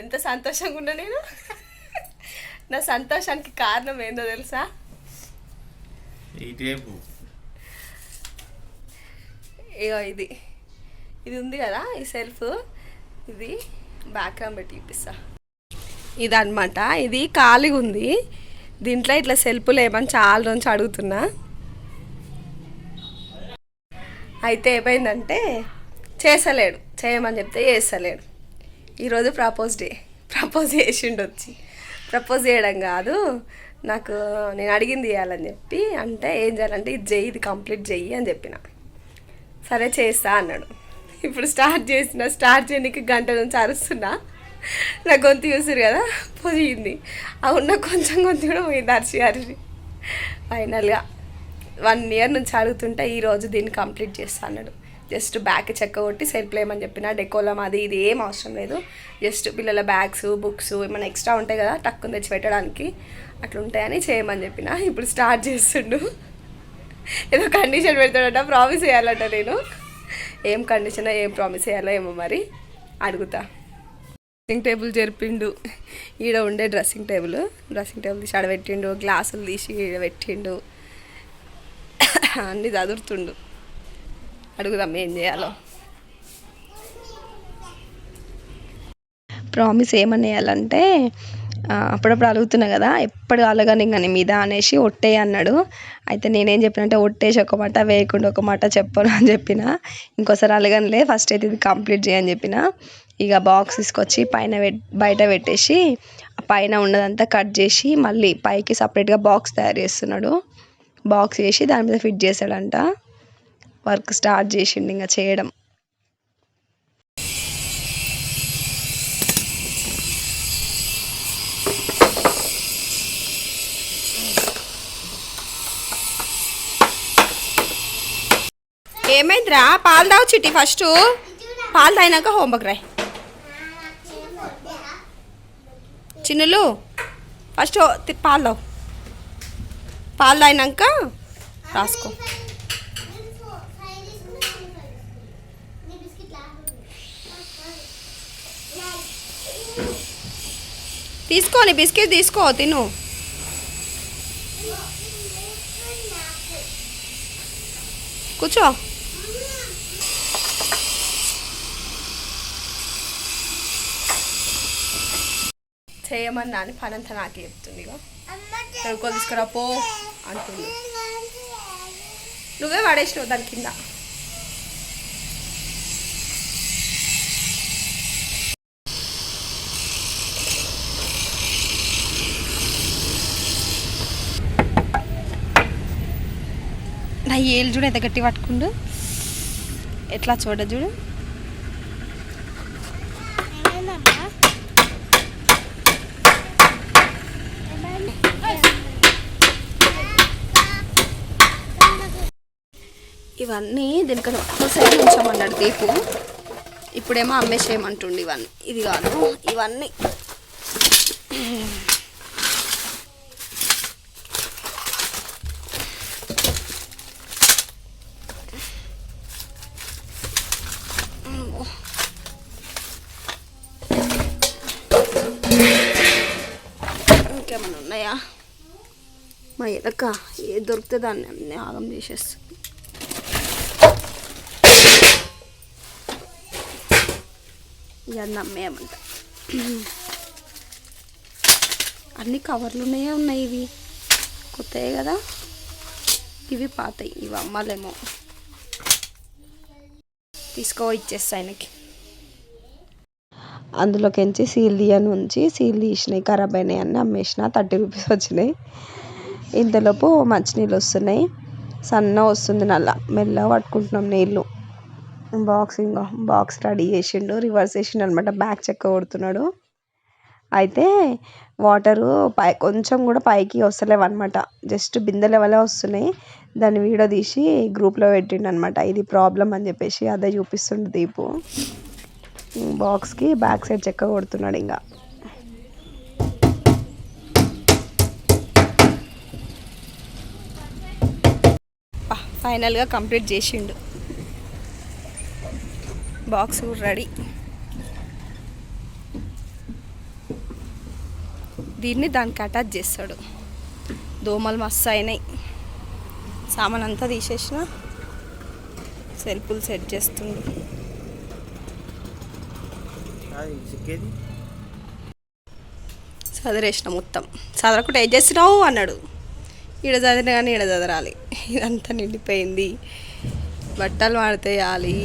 ఎంత సంతోషంగా ఉన్నా నేను? నా సంతోషానికి కారణం ఏందో తెలుసా? ఇగో ఇది. ఇది ఉంది కదా ఈ సెల్ఫ్. ఇది బ్యాక్ పెట్టి చూపిస్తా. ఇది అనమాట ఇది ఖాళీగా ఉంది. దీంట్లో ఇట్లా సెల్ఫ్లు ఏమని చాలా రోజు అడుగుతున్నా. అయితే ఏమైందంటే చేసలేడు చేయమని చెప్తే చేస్తలేడు. ఈరోజు ప్రపోజ్ డే. ప్రపోజ్ చేసిండు వచ్చి ప్రపోజ్ చేయడం కాదు. నాకు నేను అడిగింది చేయాలని చెప్పి అంటే ఏం చేయాలంటే ఇది చెయ్యి ఇది కంప్లీట్ చెయ్యి అని చెప్పిన. సరే చేస్తా అన్నాడు. ఇప్పుడు స్టార్ట్ చేసిన స్టార్ట్ చేయడానికి గంట నుంచి అరుస్తున్నా. నా గొంతు చూసారు కదా పోయింది. ఆ ఉన్న కొంచెం గొంతు కూడా పోయింది అరిచి అరిచి. ఫైనల్గా వన్ ఇయర్ నుంచి అడుగుతుంటే ఈరోజు దీన్ని కంప్లీట్ చేస్తా అన్నాడు. జస్ట్ బ్యాగ్ చెక్క కొట్టి సెల్ఫ్ లేమని చెప్పిన డెకోలం అది ఇది ఏం అవసరం లేదు. జస్ట్ పిల్లల బ్యాగ్స్ బుక్స్ ఏమైనా ఎక్స్ట్రా ఉంటాయి కదా టక్కుని తెచ్చి పెట్టడానికి అట్లుంటాయని చేయమని చెప్పిన ఇప్పుడు స్టార్ట్ చేస్తుండు. ఏదో కండిషన్ పెడతాడట ప్రామిస్ చేయాలట నేను. ఏం కండిషన్ ఏం ప్రామిస్ చేయాలో ఏమో మరి అడుగుతా. డ్రెస్సింగ్ టేబుల్ జరిపిండు. ఈడ ఉండే డ్రెస్సింగ్ టేబుల్ డ్రెస్సింగ్ టేబుల్ తీసి ఆడ పెట్టిండు గ్లాసులు తీసి ఈడ పెట్టిండు. అన్నీ చదువుతుండు అడుగుదాం ఏం చేయాలో. ప్రామిస్ ఏమనేయాలంటే అప్పుడప్పుడు అడుగుతున్నా కదా ఎప్పుడు అలగని కానీ మీద అనేసి ఒట్టే అన్నాడు. అయితే నేనేం చెప్పినంటే ఒట్టేసి ఒక మాట వేయకుండా ఒక మాట చెప్పను అని చెప్పిన. ఇంకోసారి అలగనిలే ఫస్ట్ అయితే ఇది కంప్లీట్ చేయని చెప్పిన. ఇక బాక్స్ తీసుకొచ్చి పైన పెట్ బయట పెట్టేసి ఆ పైన ఉన్నదంతా కట్ చేసి మళ్ళీ పైకి సపరేట్గా బాక్స్ తయారు చేస్తున్నాడు. బాక్స్ చేసి దాని మీద ఫిట్ చేశాడంట వర్క్ స్టార్ట్ చేసిండు ఇంకా చేయడం. ఏమైందిరా? పాలు తావు చిట్టి ఫస్ట్ పాలు తాగినాక హోంవర్క్ రాయ్. చిన్నులు ఫస్ట్ పాలు తావు పాలు తాగినాక రాసుకో. తీసుకో బిస్కెట్ తీసుకో తిను. కూర్చో. చేయమన్నా అని పని అంతా నాకే చెప్తుంది ఇక తీసుకురా పో అంటుంది. నువ్వే పడేసినావు దాని కింద. ఏళ్ళు చూడు ఎంత గట్టి పట్టుకుండు. ఎట్లా చూడ చూడు. ఇవన్నీ దీనికి ఒక సైడ్ ఉంచామన్నాడు దీపు. ఇప్పుడేమో అమ్మేసేయమంటుండు ఇవన్నీ. ఇది కాదు ఇవన్నీ. ఇంకేమైనా ఉన్నాయా? మా ఎదక ఏది దొరికితే దాన్ని అన్నీ ఆగం చేసేస్తుంది. ఇక అమ్మేయమంట అన్ని కవర్లు ఉన్నాయి ఇవి. కొత్తయే కదా? ఇవి పాతాయి. ఇవి అమ్మాలేమో. తీసుకో ఇచ్చేస్తా ఆయనకి. అందులోకించి సీల్ తీయని ఉంచి సీల్ తీసినాయి ఖరాబ్ అయినాయి అన్నీ అమ్మేసిన థర్టీ రూపీస్ వచ్చినాయి. ఇంతలోపు మంచినీళ్ళు వస్తున్నాయి. సన్నగా వస్తుంది నల్ల మెల్లగా పట్టుకుంటున్నాం నీళ్ళు బాక్స్ ఇంకో బాక్స్ రెడీ చేసిండు రివర్స్ చేసిండు అనమాట బ్యాక్ చెక్క కొడుతున్నాడు. అయితే వాటరు పై కొంచెం కూడా పైకి వస్తలేవు అనమాట జస్ట్ బిందెల వల్ల వస్తున్నాయి. దాన్ని వీడియో తీసి గ్రూప్లో పెట్టిండు అనమాట ఇది ప్రాబ్లం అని చెప్పేసి అదే చూపిస్తుండు దీపు. బాక్స్కి బ్యాక్ సైడ్ చెక్క కొడుతున్నాడు ఇంకా. ఫైనల్గా కంప్లీట్ చేసిండు. Box ready. దీన్ని దానికి అటాచ్ చేస్తాడు. దోమలు మస్తు అయినాయి. సామాన్ అంతా తీసేసిన. సెల్ఫులు సెట్ చేస్తుండు. చిక్కేది చదిరేసిన మొత్తం. చదవకుండా ఏం చేస్తున్నావు అన్నాడు. ఈడ చదివిన కానీ ఈడ చదరాలి. ఇదంతా నిండిపోయింది. బట్టలు మాడితేయాలి.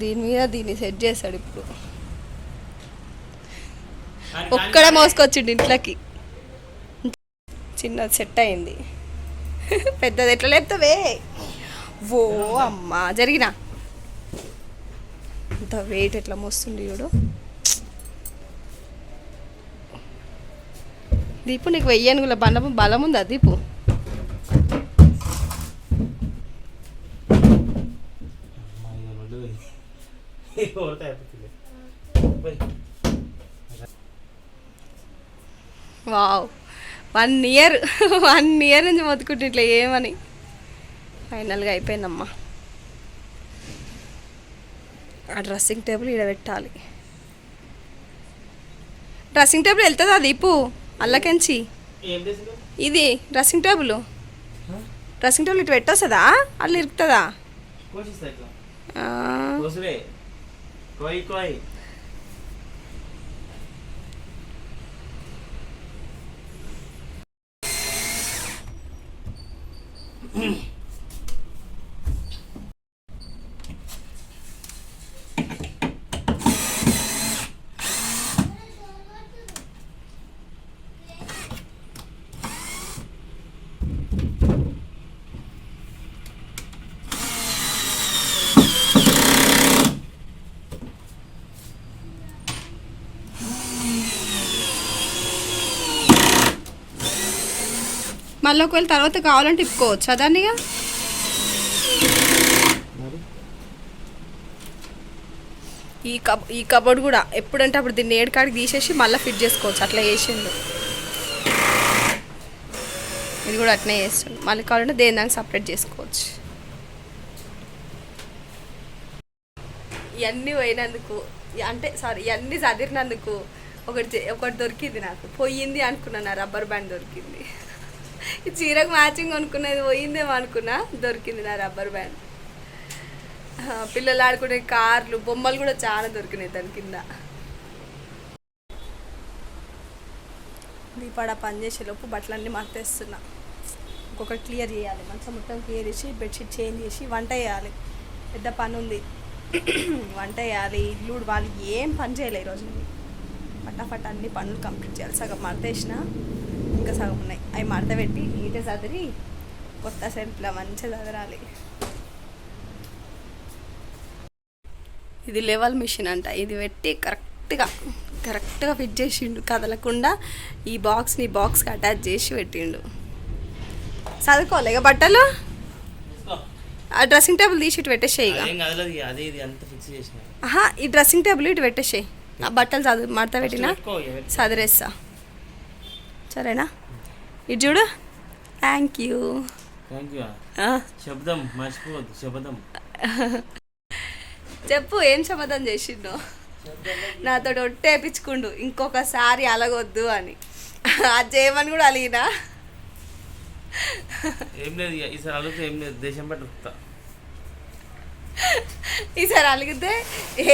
దీని మీద దీన్ని సెట్ చేశాడు ఇప్పుడు. ఒక్కడే మోసుకొచ్చిండు ఇంట్లోకి. చిన్నది సెట్ అయింది. పెద్దది ఎట్లా లేపుతావే? ఓ అమ్మా జరిగినా? అంత వెయిట్ ఎట్లా మోస్తుంది చూడు. దీపు నీకు వెయ్యను అనుగుల బలం బలం ఉందా Deepu? Wow. One year one year నుంచి మొత్తుకుంటే ఇట్లా ఏమని? ఫైనల్గా అయిపోయిందమ్మా. ఆ డ్రెస్సింగ్ టేబుల్ ఈడ పెట్టాలి. డ్రెస్సింగ్ టేబుల్ వెళ్తుందా దీపు? అల్లకెంచి? ఇది డ్రెస్సింగ్ టేబుల్. డ్రెస్సింగ్ టేబుల్ ఇటు పెట్టొస్తుందా? అల్ల ఇరుకుతుందా? మళ్ళీ ఒకవేళ తర్వాత కావాలంటే ఇప్పుకోవచ్చు. అదానిగా ఈ కబ్ ఈ కబోర్డ్ కూడా ఎప్పుడంటే అప్పుడు దీన్ని ఏడుకాడికి తీసేసి మళ్ళీ ఫిట్ చేసుకోవచ్చు. అట్లా చేసిండు. ఇది కూడా అట్నే చేస్తుండు. మళ్ళీ కావాలంటే దేని దానికి సపరేట్ చేసుకోవచ్చు. ఇవన్నీ పోయినందుకు అంటే సారీ ఇవన్నీ చదివినందుకు ఒకటి ఒకటి దొరికింది నాకు. పోయింది అనుకున్నాను రబ్బర్ బ్యాండ్ దొరికింది. చీరకు మ్యాచింగ్ అనుకున్నది పోయిందేమో అనుకున్నా. దొరికింది నా రబ్బర్ బ్యాండ్ పిల్లలు ఆడుకునే కార్లు బొమ్మలు కూడా చాలా దొరికినాయి దాని కింద. దీపాడ పని చేసేలోపు బట్టలన్నీ మర్తేస్తున్నా ఒక్కొక్కటి క్లియర్ చేయాలి. మంచం మొత్తం క్లియర్ చేసి బెడ్షీట్ చేంజ్ చేసి వంట చేయాలి. పెద్ద పని ఉంది. వంట చేయాలి. ఇల్లు వాళ్ళు ఏం పని చేయలే ఈరోజు ఫటాఫట్ అన్ని పనులు కంప్లీట్ చేయాలి. సగం మర్తేసిన ఇంకా సగం ఉన్నాయి. అవి మడత పెట్టి నీట్గా చదిరి కొత్త సెల్ఫ్లో మంచిగా చదరాలి ఇది లెవెల్ మిషన్ అంట. ఇది పెట్టి కరెక్ట్గా కరెక్ట్గా ఫిట్ చేసిండు. కదలకుండా ఈ బాక్స్ని బాక్స్కి అటాచ్ చేసి పెట్టిండు. చదువుకోలే ఇక బట్టలు. ఆ డ్రెస్సింగ్ టేబుల్ తీసి ఇటు పెట్టేసేయి ఇక. ఈ డ్రెస్సింగ్ టేబుల్ ఇటు పెట్టేసేయి. ఆ బట్టలు చదువు మడత పెట్టినా. చదిరేస్తా సరేనా? ఇటు చూడు. థ్యాంక్ యూ శబ్దం మర్చిపోవద్దు శబ్దం. చెప్పు ఏం సమాధానం చేసిండు? నాతో ఒట్టేపించుకుండు ఇంకొకసారి అలగొద్దు అని. అది చేయమని కూడా అలిగినా? ఏం లేదు ఈసారి అడిగితే ఏం లేదు దేశం పట్టు ఉరుకుతా. ఈసారి అలిగితే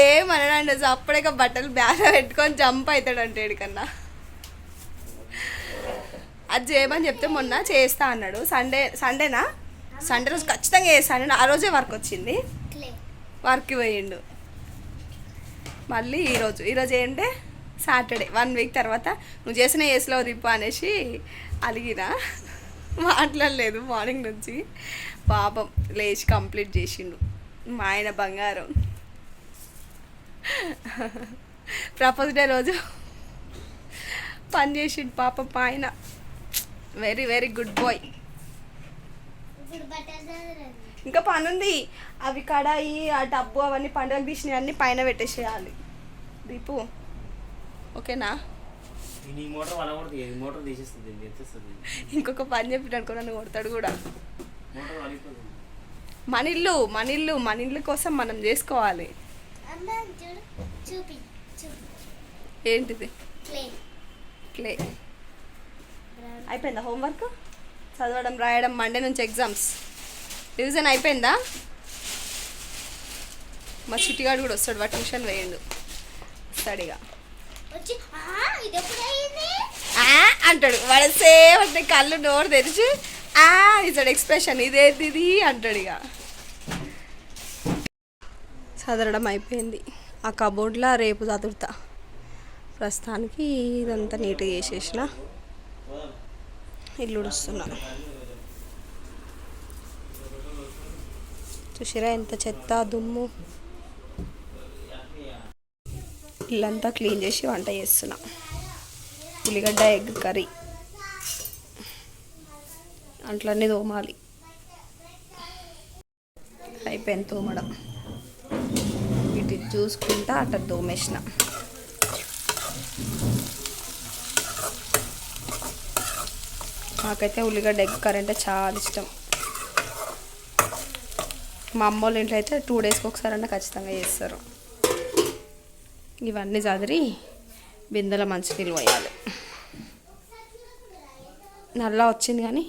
ఏమనడండి అప్పుడే బట్టలు బ్యాగ్ పెట్టుకొని జంప్ అవుతాడంటే ఎడికన్నా అది చేయమని చెప్తే మొన్న చేస్తా అన్నాడు. సండే సండేనా సండే రోజు ఖచ్చితంగా చేస్తాను ఆ రోజే వర్క్ వచ్చింది. వర్క్కి పోయిండు. మళ్ళీ ఈరోజు ఈరోజు ఏంటంటే సాటర్డే వన్ వీక్ తర్వాత నువ్వు చేసిన ఏసులో రిప్పు అనేసి అలిగిన. మాట్లాడలేదు మార్నింగ్ నుంచి. పాపం లేచి కంప్లీట్ చేసిండు. మా ఆయన బంగారం. ప్రపోజ్ డే రోజు పని చేసిండు పాపం మా ఆయన. వెరీ వెరీ గుడ్ బాయ్ ఇంకా పని ఉంది అవి కడాయి ఆ డబ్బు అవన్నీ పండుగలు తీసినవి అన్నీ పైన పెట్టేసేయాలి. దీపు. ఓకేనా? ఇంకొక పని చెప్పి అనుకో నన్ను కొడతాడు కూడా. మన ఇల్లు మన ఇల్లు మన ఇల్లు కోసం మనం చేసుకోవాలి. అమ్మ చూడు చూపి చూపి. ఏంటిది? క్లే. క్లే. అయిపోయిందా హోంవర్క్ చదవడం రాయడం మండే నుంచి ఎగ్జామ్స్ రివిజన్ అయిపోయిందా? మా చిట్టిగాడు కూడా వస్తాడు వాడు ట్యూషన్ వేయండు. స్టడీగా వచ్చి "ఆ, ఇది ఎప్పుడు అయింది? ఆ అంటాడు. వాడు సేమ్ అంటే కళ్ళు నోరు తెరిచి ఆ ఇస్తాడు ఎక్స్ప్రెషన్ ఇదేంది ఇది అంటాడు ఇక. చదవడం అయిపోయింది. ఆ కబోర్డ్లో రేపు చదువుతా. ప్రస్తుతానికి ఇదంతా నీట్గా చేసేసిన. ఇల్లు ఉడుస్తున్నా చూసిరా ఎంత చెత్త దుమ్ము. ఇల్లంతా క్లీన్ చేసి వంట చేస్తున్నా. ఉల్లిగడ్డ ఎగ్ కర్రీ. అంట్లన్నీ తోమాలి. అయిపోయింది తోమడం. ఇటు చూసుకుంటా అట్ట తోమేసిన. నాకైతే ఉల్లిగడ్డ ఎగ్ కర్రీ అంటే చాలా ఇష్టం. మా అమ్మ వాళ్ళ ఇంట్లో అయితే టూ డేస్కి ఒకసారి అన్న ఖచ్చితంగా చేస్తారు. ఇవన్నీ చదిరి బిందెల నిల్వ వేయాలి నల్లా వచ్చింది కానీ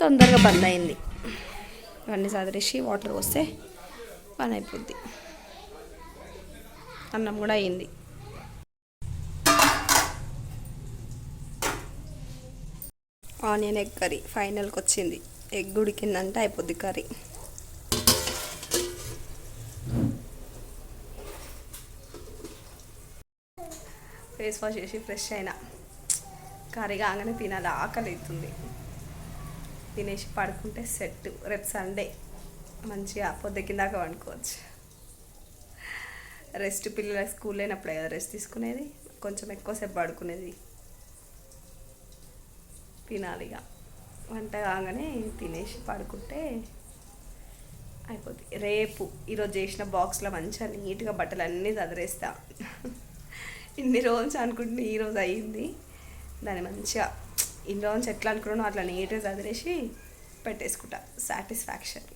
తొందరగా బంద్ అయింది. ఇవన్నీ చదిరేసి వాటర్ పోస్తే పని అయిపోద్ది. అన్నం కూడా అయింది. ఆనియన్ ఎగ్ కర్రీ ఫైనల్కి వచ్చింది. ఎగ్ ఉడికిందంటే అయిపోద్ది కర్రీ. ఫేస్ వాష్ చేసి ఫ్రెష్ అయినా. కర్రీ కాగానే తినాలి? ఆకలి అవుతుంది. తినేసి పడుకుంటే సెట్. రేపు సండే. మంచిగా పొద్దుకిందాక వండుకోవచ్చు. రెస్ట్ పిల్లల స్కూల్ లేనప్పుడే కదా రెస్ట్ తీసుకునేది? కొంచెం ఎక్కువసేపు పడుకునేది. తినాలి ఇక. వంట కాగానే తినేసి పడుకుంటే అయిపోతుంది రేపు ఈరోజు చేసిన బాక్స్లో మంచిగా నీట్గా బట్టలు అన్నీ చదిరేస్తా ఇన్ని రోజులు అనుకుంటే ఈరోజు అయ్యింది దాన్ని మంచిగా ఇన్ని రోజులు ఎట్లా అనుకున్నానో అట్లా నీట్గా చదిరేసి పెట్టేసుకుంటా. సాటిస్ఫాక్షన్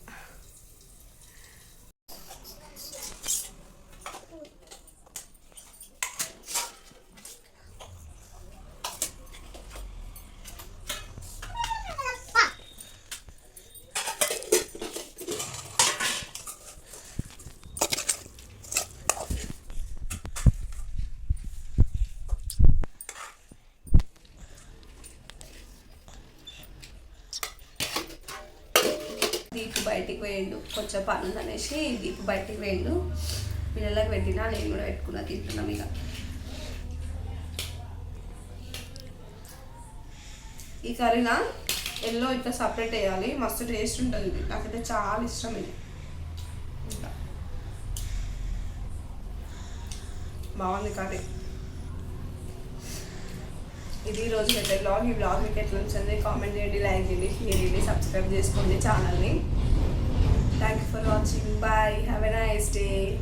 పోయిండు. కొంచెం పని ఉందనేసి దీపు బయటికి వేయండు పిల్లలకు పెట్టినా నేను కూడా పెట్టుకున్నా తింటున్నాం ఇక. ఈ కర్రీనా ఎల్లో ఇట్లా సపరేట్ వేయాలి. మస్తు టేస్ట్ ఉంటుంది ఇది. నాకైతే చాలా ఇష్టం ఇది. బాగుంది కర్రీ. ఇది ఈరోజు రోజు అయితే బ్లాగ్ ఈ బ్లాగ్ మీకు ఎట్లా నచ్చింది కామెంట్ చేయండి లైక్ చేయండి షేర్ చేయండి సబ్స్క్రైబ్ చేసుకోండి ఛానల్ని. Thank you for watching. Bye. Have a nice day.